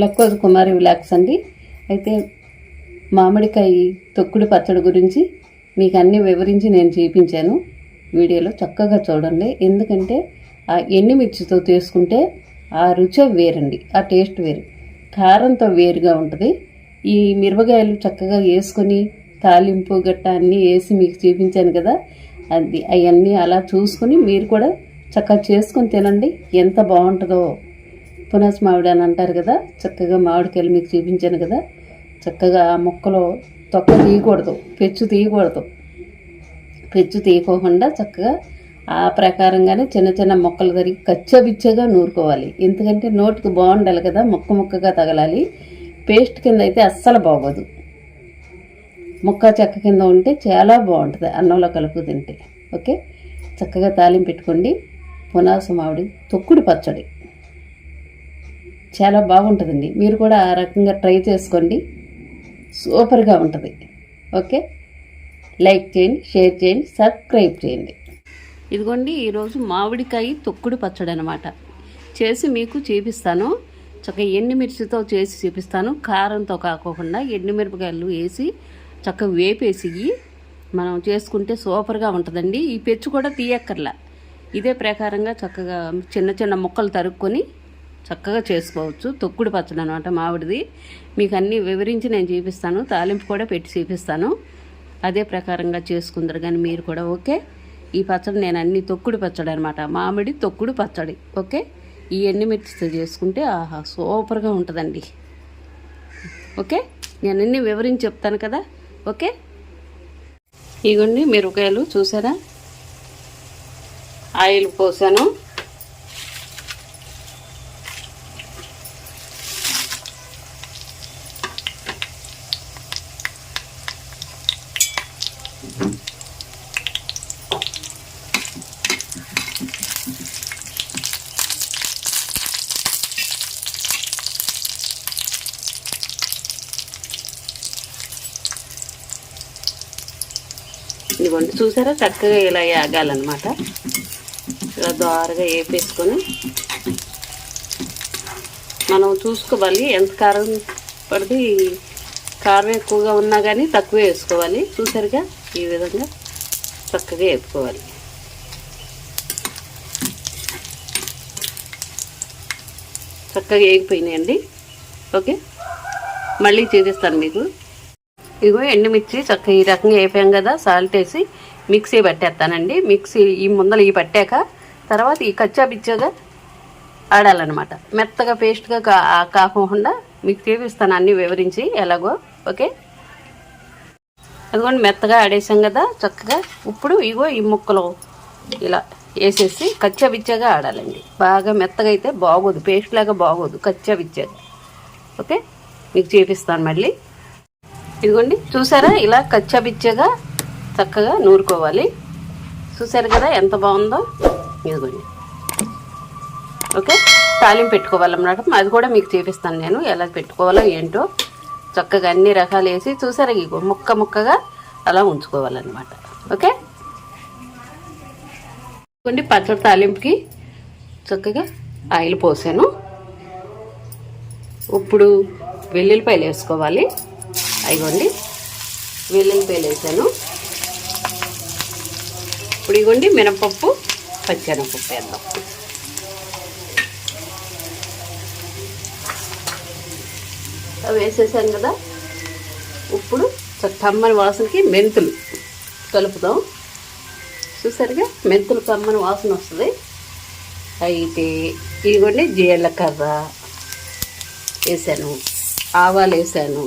లక్కోజు కుమారి విలాక్స్ అండి. అయితే మామిడికాయ తొక్కుడు పచ్చడి గురించి మీకు అన్నీ వివరించి నేను చూపించాను. వీడియోలో చక్కగా చూడండి. ఎందుకంటే ఆ ఎండుమిర్చితో తీసుకుంటే ఆ రుచి వేరండి. ఆ టేస్ట్ వేరు. కారంతో వేరుగా ఉంటుంది. ఈ మిరపకాయలు చక్కగా వేసుకొని తాలింపు గట్ట అన్నీ వేసి మీకు చూపించాను కదా. అది అవన్నీ అలా చూసుకొని మీరు కూడా చక్కగా చేసుకొని తినండి. ఎంత బాగుంటుందో పునాస్ మామిడి అని అంటారు కదా చక్కగా మామిడికాయలు మీకు చూపించాను కదా చక్కగా ఆ మొక్కలో తొక్క తీయకూడదు పెచ్చు తీయకూడదు. పెచ్చు తీయకోకుండా చక్కగా ఆ ప్రకారంగానే చిన్న చిన్న మొక్కలు తరిగి కచ్చబిచ్చగా నూరుకోవాలి. ఎందుకంటే నోటికి బాగుండాలి కదా ముక్క ముక్కగా తగలాలి. పేస్ట్ కింద అయితే అస్సలు బాగోదు. ముక్క చెక్క కింద ఉంటే చాలా బాగుంటుంది అన్నంలో కలుపు తింటే. ఓకే? చక్కగా తాలింపు పెట్టుకోండి. పునాస మామిడి తొక్కుడు పచ్చడి. చాలా బాగుంటుందండి. మీరు కూడా ఆ రకంగా ట్రై చేసుకోండి. సూపర్గా ఉంటుంది. ఓకే? లైక్ చేయండి షేర్ చేయండి సబ్స్క్రైబ్ చేయండి. ఇదిగోండి ఈరోజు మామిడికాయ తొక్కుడు పచ్చడి అనమాట చేసి మీకు చూపిస్తాను. చక్కగా ఎండుమిర్చితో చేసి చూపిస్తాను. కారంతో కాకోకుండా ఎండుమిరపకాయలు వేసి చక్కగా వేపేసి మనం చేసుకుంటే సూపర్గా ఉంటుందండి. ఈ పెచ్చు కూడా తీయక్కర్లా. ఇదే ప్రకారంగా చక్కగా చిన్న చిన్న ముక్కలు తరుక్కొని చక్కగా చేసుకోవచ్చు. తొక్కుడు పచ్చడి అనమాట మామిడిది మీకు అన్నీ వివరించి నేను చూపిస్తాను. తాలింపు కూడా పెట్టి చూపిస్తాను. అదే ప్రకారంగా చేసుకుందరు కానీ మీరు కూడా ఓకే? ఈ పచ్చడి నేను అన్ని తొక్కుడు పచ్చడి అనమాట మామిడి తొక్కుడు పచ్చడి ఓకే? ఈ ఎండుమిర్చితో చేసుకుంటే ఆహా సూపర్గా ఉంటుందండి. ఓకే? నేను అన్ని వివరించి చెప్తాను కదా ఓకే? ఇగోండి మిరపకాయలు చూసారా? ఆయిల్ పోసాను. ఇదిగోండి చూసారా? చక్కగా ఇలా ఆగాలన్నమాట ఇలా దారుగా వేపేసుకొని మనం చూసుకోవాలి. ఎంత కారం పడితే కారం ఎక్కువగా ఉన్నా కానీ తక్కువ వేసుకోవాలి. చూసారుగా? ఈ విధంగా చక్కగా వేపుకోవాలి. చక్కగా వేగిపోయినాయండి. ఓకే? మళ్ళీ చూపిస్తాను మీకు. ఇగో ఎండుమిర్చి చక్కగా ఈ రకంగా వేపాం కదా సాల్ట్ వేసి మిక్సీ పట్టేస్తానండి. మిక్సీ ఈ ముందర ఈ పట్టాక తర్వాత ఈ కచ్చా పిచ్చాగా ఆడాలన్నమాట. మెత్తగా పేస్ట్గా కా కాకుండా మీకు చూపిస్తాను అన్నీ వివరించి ఎలాగో. ఓకే? అదిగోండి మెత్తగా ఆడేసాం కదా చక్కగా. ఇప్పుడు ఇగో ఈ ముక్కలు ఇలా వేసేసి కచ్చా పిచ్చాగా ఆడాలండి. బాగా మెత్తగా అయితే బాగోదు పేస్ట్ లాగా బాగోదు కచ్చాబిచ్చాగా ఓకే? మీకు చూపిస్తాను మళ్ళీ. ఇదిగోండి చూసారా? ఇలా కచ్చాపిచ్చగా చక్కగా నూరుకోవాలి. చూసారు కదా ఎంత బాగుందో? ఇదిగోండి. ఓకే? తాలింపు పెట్టుకోవాలన్నమాట. అది కూడా మీకు చూపిస్తాను నేను ఎలా పెట్టుకోవాలో ఏంటో. చక్కగా అన్ని రకాలు వేసి చూసారా? ఇగో ముక్క ముక్కగా అలా ఉంచుకోవాలన్నమాట. ఓకే? కొన్ని పచ్చడి తాలింపుకి చక్కగా ఆయిల్ పోసాను. ఇప్పుడు వెల్లుల్లిపాయలు వేసుకోవాలి. అయిగోండి. వెల్లుల్లిపాయలు వేసాను. ఇప్పుడు ఇగోండి మినపప్పు పచ్చెనపప్పు వేద్దాం. అవి కదా. ఇప్పుడు కమ్మని వాసనకి మెంతులు కలుపుదాం. చూసారుగా? మెంతులు కమ్మని వాసన వస్తుంది. అయితే ఇదిగోండి జీలకర్ర వేసాను. ఆవాలు వేసాను.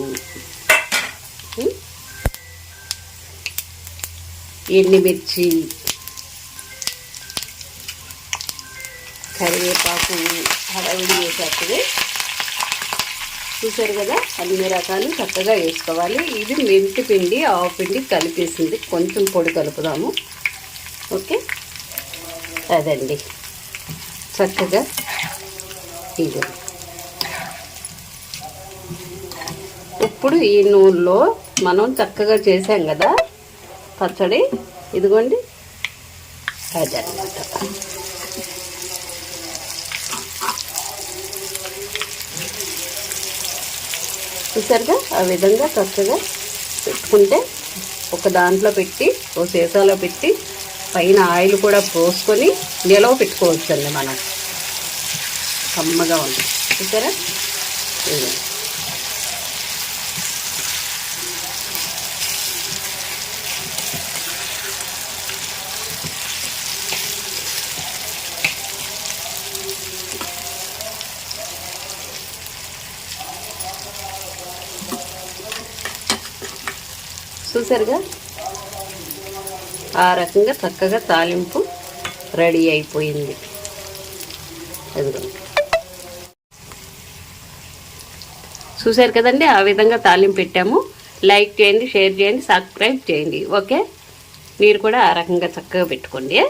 ఎండిమిర్చి కరివేపాకు హడావిడి వేసేస్తుంది చూసారు కదా అన్ని రకాలు చక్కగా వేసుకోవాలి. ఇది మెంతి పిండి ఆవు పిండి కలిపేసింది. కొంచెం పొడి కలుపుదాము. ఓకే? అదండి. చక్కగా ఇది ఇప్పుడు ఈ నూనెలో మనం చక్కగా చేసాం కదా పచ్చడి. ఇదిగోండి. అదనమాట. చూసారుగా? ఆ విధంగా చక్కగా పెట్టుకుంటే ఒక దాంట్లో పెట్టి ఓ సీసాలో పెట్టి పైన ఆయిల్ కూడా పోసుకొని నిలవ పెట్టుకోవచ్చండి మనం. కమ్మగా ఉంది చూసారా? చూసారుగా? ఆ రకంగా చక్కగా తాలింపు రెడీ అయిపోయింది. చూసారు కదండి? ఆ విధంగా తాలింపు పెట్టాము. లైక్ చేయండి షేర్ చేయండి సబ్స్క్రైబ్ చేయండి. ఓకే? మీరు కూడా ఆ రకంగా చక్కగా పెట్టుకోండి.